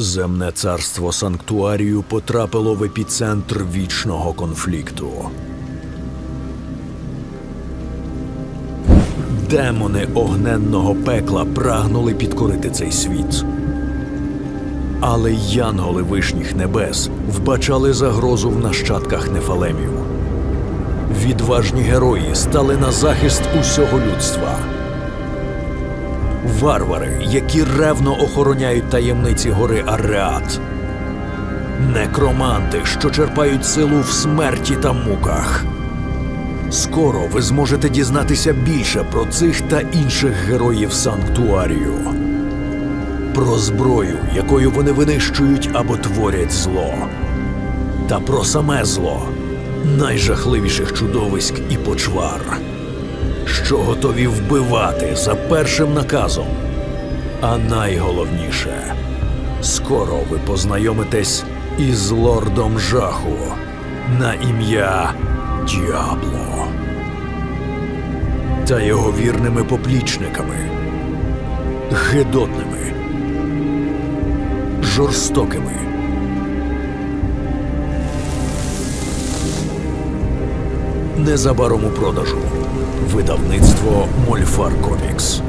Земне царство Санктуарію потрапило в епіцентр вічного конфлікту. Демони огненного пекла прагнули підкорити цей світ. Але янголи вишніх небес вбачали загрозу в нащадках нефалемів. Відважні герої стали на захист усього людства. Варвари, які ревно охороняють таємниці гори Арреат. Некроманти, що черпають силу в смерті та муках. Скоро ви зможете дізнатися більше про цих та інших героїв Санктуарію. Про зброю, якою вони винищують або творять зло. Та про саме зло найжахливіших чудовиськ і почвар що готові вбивати за першим наказом. А найголовніше, скоро ви познайомитесь із лордом жаху на ім'я Діабло та його вірними поплічниками, гидотними, жорстокими. Незабаром у продажу. Видавництво Мольфар Комікс.